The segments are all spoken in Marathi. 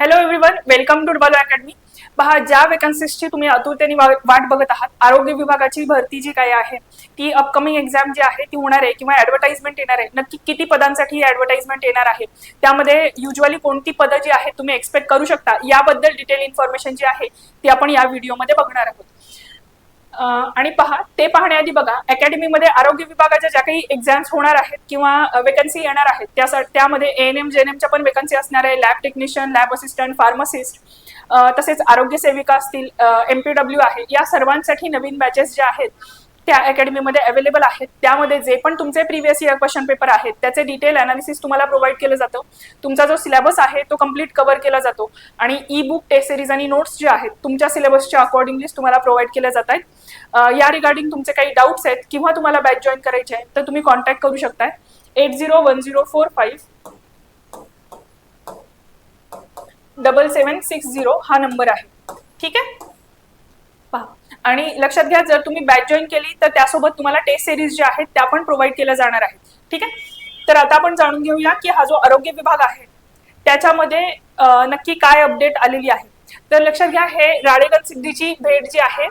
हॅलो एव्हरीवन वेलकम टू डबालो अकॅडमी पहा ज्या वेकन्सीजची तुम्ही आतुरतेने वा- वाट बघत आहात आरोग्य विभागाची भरती जी काय आहे ती अपकमिंग एक्झाम जी आहे ती होणार आहे किंवा ऍडव्हर्टाइजमेंट येणार आहे नक्की किती पदांसाठी ऍडव्हर्टाइजमेंट येणार आहे त्यामध्ये युजली कोणती पदं जी आहेत तुम्ही एक्सपेक्ट करू शकता. याबद्दल डिटेल इन्फॉर्मेशन जी आहे ती आपण या व्हिडिओमध्ये बघणार आहोत. आणि पहा ते पाहण्याआधी बघा अकॅडमीमध्ये आरोग्य विभागाच्या ज्या काही एक्झाम्स होणार आहेत किंवा वेकन्सी येणार आहेत त्यासाठी त्यामध्ये एन एम जे एन एमच्या पण वेकन्सी असणार आहे lab technician lab assistant pharmacist तसेच आरोग्य सेविका असतील एम पी डब्ल्यू आहे या सर्वांसाठी नवीन बॅचेस ज्या आहेत त्या अकॅडमीमध्ये अवेलेबल आहेत. त्यामध्ये जे पण तुमचे प्रिव्हियस इयर क्वेश्चन पेपर आहेत त्याचे डिटेल अनालिसिस तुम्हाला प्रोव्हाइड केलं जातं. तुमचा जो सिलेबस आहे तो कंप्लीट कव्हर केला जातो. आणि ई बुक टेस्ट सिरीज आणि नोट्स जे आहेत तुमच्या सिलेबसच्या अकॉर्डिंगली तुम्हाला प्रोव्हाइड केल्या जात आहेत. या रिगार्डिंग तुमचे काही डाऊट्स आहेत किंवा तुम्हाला बॅच जॉईन करायचे आहे तर तुम्ही कॉन्टॅक्ट करू शकताय. Eight zero one zero four five double seven six zero हा नंबर आहे. ठीक आहे? पहा. आणि लक्षात घ्या जर तुम्ही बॅच जॉईन केली तर त्यासोबत तुम्हाला टेस्ट सिरीज ज्या आहेत त्या पण प्रोव्हाइड केल्या जाणार आहेत. ठीक आहे? तर आता आपण जाणून घेऊया की हा जो आरोग्य विभाग आहे त्याच्यामध्ये नक्की काय अपडेट आलेली आहे. तर लक्षात घ्या हे राळेगण सिद्धीची भेट जी आहे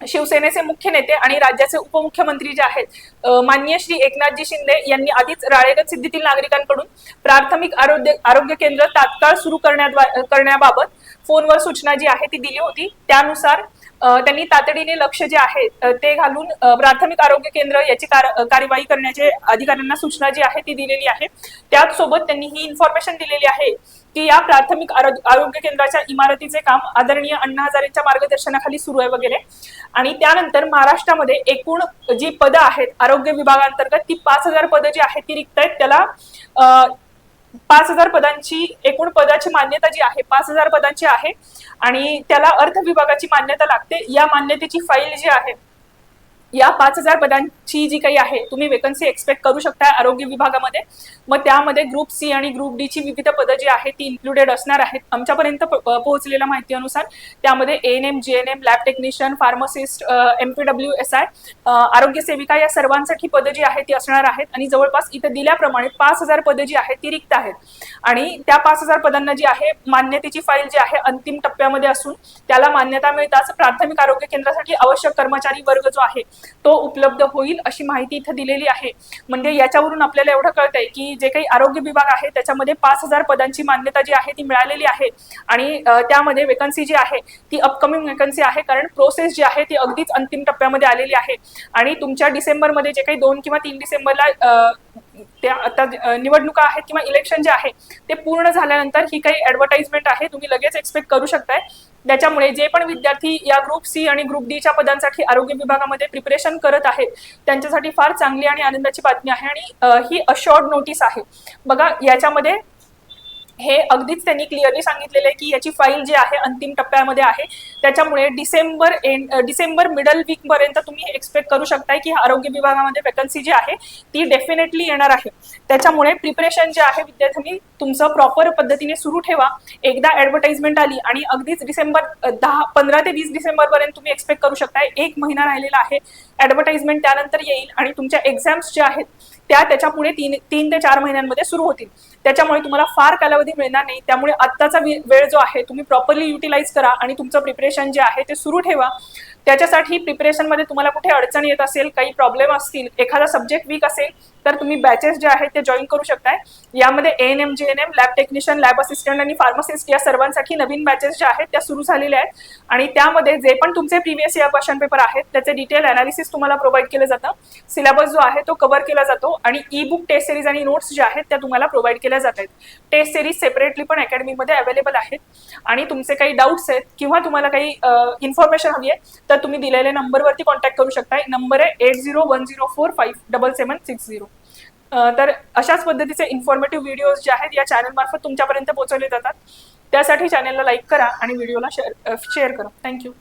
शिवसेनेचे मुख्य नेते आणि राज्याचे उपमुख्यमंत्री जे आहेत माननीय श्री एकनाथजी शिंदे यांनी आधीच राळेगण सिद्धीतील नागरिकांकडून प्राथमिक आरोग्य आरोग्य केंद्र तात्काळ सुरू करण्याद्वा- करण्याबाबत फोनवर सूचना जी आहे ती दिली होती त्यानुसार त्यांनी तातडीने लक्ष जे आहे ते घालून प्राथमिक आरोग्य केंद्र याची कार- कार्यवाही करण्याचे अधिकाऱ्यांना सूचना जी आहे ती दिलेली आहे. त्याचसोबत त्यांनी ही इन्फॉर्मेशन दिलेली आहे की या प्राथमिक आरोग्य केंद्राच्या इमारतीचे काम आदरणीय अण्णा हजारेंच्या मार्गदर्शनाखाली सुरू आहे वगैरे. आणि त्यानंतर महाराष्ट्रामध्ये एकूण जी पदं आहेत आरोग्य विभागांतर्गत ती पाच हजार पदं जी आहेत ती रिक्त आहेत. त्याला पाच हजार पदांची एकूण पदाची मान्यता जी आहे पाच हजार पदांची आहे आणि त्याला अर्थ विभागाची मान्यता लागते. या मान्यतेची फाईल जी आहे या पाच हजार पदांची जी काही आहे तुम्ही वेकन्सी एक्सपेक्ट करू शकता आरोग्य विभागामध्ये. मग त्यामध्ये ग्रुप सी आणि ग्रुप डी ची विविध पदं जी आहेत ती इन्क्लुडेड असणार आहेत. आमच्यापर्यंत प- पोहोचलेल्या माहितीनुसार त्यामध्ये N M J N M lab technician pharmacist M P W S I आरोग्य सेविका या सर्वांसाठी पदं जी आहेत ती असणार आहेत. आणि जवळपास इथं दिल्याप्रमाणे पाच हजार पदं जी आहेत ती रिक्त आहेत. आणि त्या पाच हजार पदांना जी आहे मान्यतेची फाईल जी आहे अंतिम टप्प्यामध्ये असून त्याला मान्यता मिळताच प्राथमिक आरोग्य केंद्रासाठी आवश्यक कर्मचारी वर्ग जो आहे तो उपलब्ध होईल अशी माहिती इथं दिलेली आहे. म्हणजे याच्यावरून आपल्याला एवढं कळतंय की जे काही आरोग्य विभाग आहे त्याच्यामध्ये पाच हजार पदांची मान्यता जी आहे ती मिळालेली आहे. आणि त्यामध्ये वेकन्सी जी आहे ती अपकमिंग वेकन्सी आहे कारण प्रोसेस जी आहे ती अगदीच अंतिम टप्प्यामध्ये आलेली आहे. आणि तुमच्या डिसेंबरमध्ये जे काही दोन किंवा तीन डिसेंबरला त्या आता निवडणुका आहेत किंवा इलेक्शन जे आहे ते पूर्ण झाल्यानंतर ही काही ऍडव्हर्टाइजमेंट आहे तुम्ही लगेच एक्सपेक्ट करू शकताय. त्याच्यामुळे जे पण विद्यार्थी या ग्रुप सी आणि ग्रुप डी च्या पदांसाठी आरोग्य विभागामध्ये प्रिपरेशन करत आहेत त्यांच्यासाठी फार चांगली आणि आनंदाची बातमी आहे आणि ही अशॉर्ड नोटीस आहे. बघा याच्यामध्ये हे अगदीच त्यांनी क्लिअरली सांगितलेलं आहे की याची फाईल जी आहे अंतिम टप्प्यामध्ये आहे. त्याच्यामुळे डिसेंबर एंड डिसेंबर मिडल वीकपर्यंत तुम्ही एक्सपेक्ट करू शकताय की आरोग्य विभागामध्ये वेकन्सी जी आहे ती डेफिनेटली येणार आहे. त्याच्यामुळे प्रिपरेशन जे आहे विद्यार्थ्यांनी तुमचं प्रॉपर पद्धतीने सुरू ठेवा. एकदा ऍडव्हर्टाइजमेंट आली आणि अगदीच डिसेंबर दहा पंधरा ते वीस डिसेंबर पर्यंत तुम्ही एक्सपेक्ट करू शकताय. एक महिना राहिलेला आहे. ऍडव्हर्टाइजमेंट त्यानंतर येईल आणि तुमच्या एक्झाम्स ज्या आहेत त्या त्याच्यापुढे तीन तीन ते चार महिन्यांमध्ये सुरू होतील. त्याच्यामुळे तुम्हाला फार कालावधी मिळणार नाही. त्यामुळे आत्ताचा वेळ जो आहे तुम्ही प्रॉपरली युटिलाइज करा आणि तुमचं प्रिपरेशन जे आहे ते सुरू ठेवा. त्याच्यासाठी प्रिपरेशनमध्ये तुम्हाला कुठे अडचण येत असेल काही प्रॉब्लेम असतील एखादा सब्जेक्ट वीक असेल तर तुम्ही बॅचेस जे आहेत ते जॉईन करू शकताय. यामध्ये N M J N M lab technician lab assistant आणि फार्मासिस्ट या सर्वांसाठी नवीन बॅचेस ज्या आहेत त्या सुरू झालेल्या आहेत. आणि त्यामध्ये जे पण तुमचे प्रिव्हियस इयर क्वेश्चन पेपर आहेत त्याचे डिटेल अनालिसिस तुम्हाला प्रोव्हाइड केलं जातं. सिलेबस जो आहे तो कव्हर केला जातो. आणि ई बुक टेस्ट सिरीज आणि नोट्स ज्या आहेत त्या तुम्हाला प्रोव्हाइड केल्या जात आहेत टेस्ट सिरीज सेपरेटली पण अकॅडमीमध्ये अवेलेबल आहेत. आणि तुमचे काही डाऊट्स आहेत किंवा तुम्हाला काही इन्फॉर्मेशन हवी आहे तर तुम्ही दिलेल्या नंबरवरती कॉन्टॅक्ट करू शकताय नंबर आहे eight zero one zero four five double seven six zero तर अशाच पद्धतीचे इन्फॉर्मेटिव्ह व्हिडिओज जे आहेत या चॅनल मार्फत तुमच्यापर्यंत पोहोचवले जातात. त्यासाठी चॅनलला लाईक करा आणि व्हिडिओला शेअर शेअर करा. थँक्यू